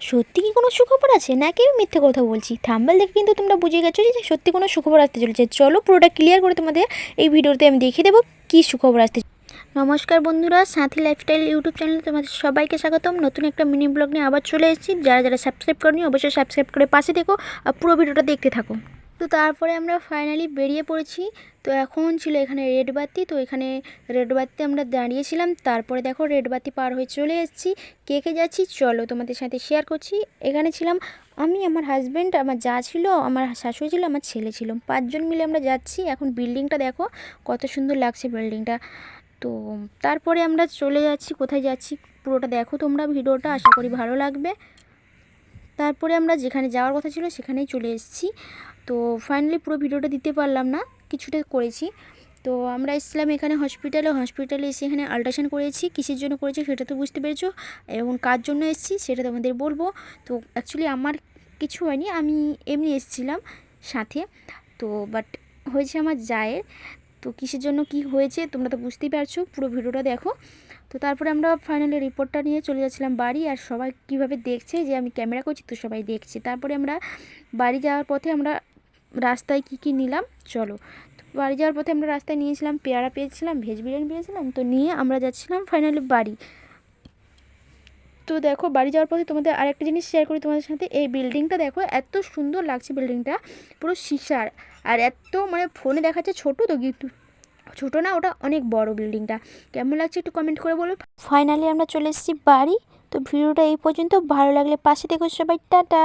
সত্যি কি কোনো সুখবর আছে? নাকি আমি মিথ্যে কথা বলছি। থাম্বেল দেখে কিন্তু তোমরা বুঝে গেছো যে সত্যি কোনো সুখবর আসতে চলেছে। চলো পুরোটা ক্লিয়ার করে তোমাদের এই ভিডিওতে আমি দেখিয়ে দেবো কী সুখবর আসতে নমস্কার বন্ধুরা, সাথী লাইফস্টাইল ইউটিউব চ্যানেলে তোমাদের সবাইকে স্বাগতম। নতুন একটা মিনি ব্লগ নিয়ে আবার চলে এসেছি। যারা যারা সাবস্ক্রাইব করনি, অবশ্যই সাবস্ক্রাইব করে পাশে দেখো আর পুরো ভিডিওটা দেখতে থাকো। তো তারপরে আমরা ফাইনালি বেরিয়ে পড়েছি। তো এখন ছিল এখানে রেড বাতি। তো এখানে রেড বাতিতে আমরা দাঁড়িয়েছিলাম। তারপরে দেখো রেড বাতি পার হয়ে চলে এসেছি। কে কে যাচ্ছি? চলো তোমাদের সাথে শেয়ার করছি। এখানে ছিলাম আমি, আমার হাজব্যান্ড আমার যা ছিল, আমার শাশুড়ি ছিল, আমার ছেলে ছিল। পাঁচজন মিলে আমরা যাচ্ছি। এখন বিল্ডিংটা দেখো, কত সুন্দর লাগছে বিল্ডিংটা তো তারপরে আমরা চলে যাচ্ছি, কোথায় যাচ্ছি পুরোটা দেখো তোমরা ভিডিওটা। আশা করি ভালো লাগবে। তারপরে আমরা যেখানে যাওয়ার কথা ছিল সেখানেই চলে এসেছি। তো ফাইনালি পুরো ভিডিওটা দিতে পারলাম না, কিছুটা করেছি। তো আমরা এসেছিলাম এখানে হসপিটালে হসপিটালে এসে এখানে আল্ট্রাসাউন্ড করেছি। কিসের জন্য করেছি সেটা তো বুঝতে পেরেছ? এবং কার জন্য এসেছি সেটা তোমাদের বলব। তো অ্যাকচুয়ালি আমার কিছু হয়নি, আমি এমনি এসেছিলাম সাথে। তো বাট হয়েছে আমার জায়ের। তো কিসের জন্য কি হয়েছে তোমরা তো বুঝতেই পারছ, পুরো ভিডিওটা দেখো। তো তারপরে আমরা ফাইনালি রিপোর্টটা নিয়ে চলে যাচ্ছিলাম বাড়ি আর সবাই কীভাবে দেখছে যে আমি ক্যামেরা করছি তো সবাই দেখছে। তারপরে আমরা বাড়ি যাওয়ার পথে আমরা রাস্তায় কী কী নিলাম, চলো। বাড়ি যাওয়ার পথে আমরা রাস্তায় নিয়েছিলাম, পেয়ারা পেয়েছিলাম ভেজ বিরিয়ানি পেয়েছিলাম, তো নিয়ে আমরা যাচ্ছিলাম ফাইনালি বাড়ি। তো দেখো বাড়ি যাওয়ার পথে তোমাদের আরেকটা জিনিস শেয়ার করি তোমাদের সাথে, এই বিল্ডিংটা দেখো এত সুন্দর লাগছে বিল্ডিংটা পুরো সিসার। আর এত মানে ফোনে দেখাচ্ছে ছোটো তো কিন্তু ছোটো না, ওটা অনেক বড় বিল্ডিংটা কেমন লাগছে একটু কমেন্ট করে বলো ফাইনালি আমরা চলে এসেছি বাড়ি। তো ভিডিওটা এই পর্যন্ত। ভালো লাগলে পাশে দেখো সবাই, টাটা।